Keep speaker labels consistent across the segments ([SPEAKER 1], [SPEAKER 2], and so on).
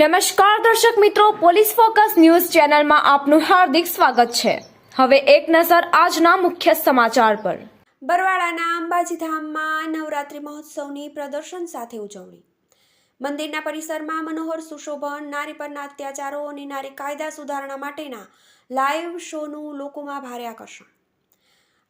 [SPEAKER 1] નમસ્કાર દર્શક મિત્રો, પોલીસ ફોકસ ન્યૂઝ ચેનલમાં આપનું હાર્દિક સ્વાગત છે. હવે એક નજર આજના મુખ્ય સમાચાર પર.
[SPEAKER 2] બરવાડાના અંબાજી ધામમાં નવરાત્રિ મહોત્સવની પ્રદર્શન સાથે ઉજવણી. મંદિરના પરિસરમાં મનોહર સુશોભન, નારી પરના અત્યાચારો અને નારી કાયદા સુધારણા માટેના લાઈવ શોનું લોકોમાં ભારે આકર્ષણ.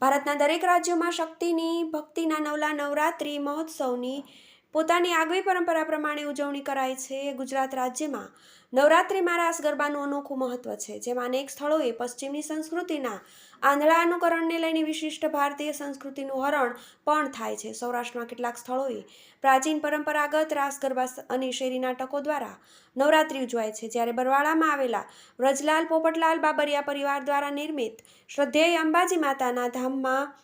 [SPEAKER 2] ભારતના દરેક રાજ્યોમાં શક્તિની ભક્તિના નવલા નવરાત્રિ મહોત્સવની પોતાની આગવી પરંપરા પ્રમાણે ઉજવણી કરાય છે ગુજરાત રાજ્યમાં. નવરાત્રિમાં રાસ ગરબાનું અનોખું મહત્વ છે, જેમાં અનેક સ્થળોએ પશ્ચિમની સંસ્કૃતિના આંધળા અનુકરણને લઈને વિશિષ્ટ ભારતીય સંસ્કૃતિનું હરણ પણ થાય છે. સૌરાષ્ટ્રમાં કેટલાક સ્થળોએ પ્રાચીન પરંપરાગત રાસ ગરબા અને શેરી નાટકો દ્વારા નવરાત્રિ ઉજવાય છે, જ્યારે બરવાડામાં આવેલા વ્રજલાલ પોપટલાલ બાબરિયા પરિવાર દ્વારા નિર્મિત શ્રદ્ધેય અંબાજી માતાના ધામમાં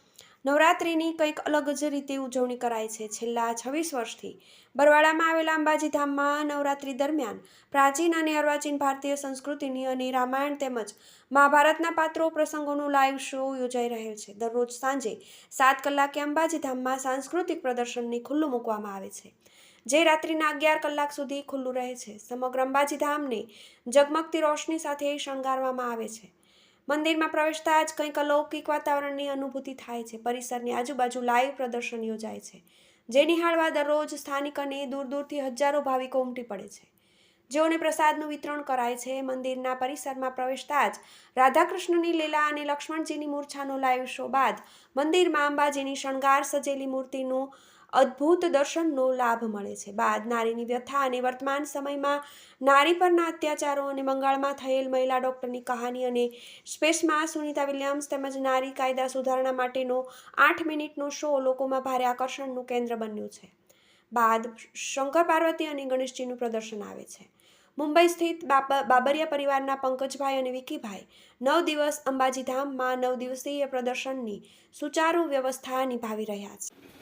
[SPEAKER 2] નવરાત્રિની કંઈક અલગ જ રીતે ઉજવણી કરાય છે. છેલ્લા છવ્વીસ વર્ષથી બરવાડામાં આવેલા અંબાજી ધામમાં નવરાત્રિ દરમિયાન પ્રાચીન અને અર્વાચીન ભારતીય સંસ્કૃતિની અને રામાયણ તેમજ મહાભારતના પાત્રો પ્રસંગોનું લાઈવ શો યોજાઈ રહેલ છે. દરરોજ સાંજે સાત કલાકે અંબાજી ધામમાં સાંસ્કૃતિક પ્રદર્શનને ખુલ્લું મૂકવામાં આવે છે, જે રાત્રિના અગિયાર કલાક સુધી ખુલ્લું રહે છે. સમગ્ર અંબાજી ધામને જગમગતી રોશની સાથે શણગારવામાં આવે છે. મંદિરમાં પ્રવેશતા જ કંઈક અલૌકિક વાતાવરણની અનુભૂતિ થાય છે. પરિસરની આજુબાજુ લાઈવ પ્રદર્શન યોજાય છે, જે નિહાળવા દરરોજ સ્થાનિક અને દૂર દૂરથી હજારો ભાવિકો ઉમટી પડે છે. જેઓને પ્રસાદનું વિતરણ કરાય છે, મંદિરના પરિસરમાં પ્રવેશતા જ રાધાકૃષ્ણની લીલા અને લક્ષ્મણજીની મૂર્છાનો લાઈવ શો બાદ મંદિરમાં અંબાજીની શણગાર સજેલી મૂર્તિનું અદ્ભુત દર્શનનો લાભ મળે છે. બાદ નારીની વ્યથા અને વર્તમાન સમયમાં નારી પરના અત્યાચારો અને બંગાળમાં થયેલ મહિલા ડૉક્ટરની કહાની અને સ્પેસમાં સુનીતા વિલિયમ્સ તેમજ નારી કાયદા સુધારણા માટેનો આઠ મિનિટનો શો લોકોમાં ભારે આકર્ષણનું કેન્દ્ર બન્યું છે. બાદ શંકર પાર્વતી અને ગણેશજીનું પ્રદર્શન આવે છે. મુંબઈ સ્થિત બાબ- બાબરિયા પરિવારના પંકજભાઈ અને વિકીભાઈ નવ દિવસ અંબાજી ધામમાં નવ દિવસીય પ્રદર્શનની સુચારુ વ્યવસ્થા નિભાવી રહ્યા છે.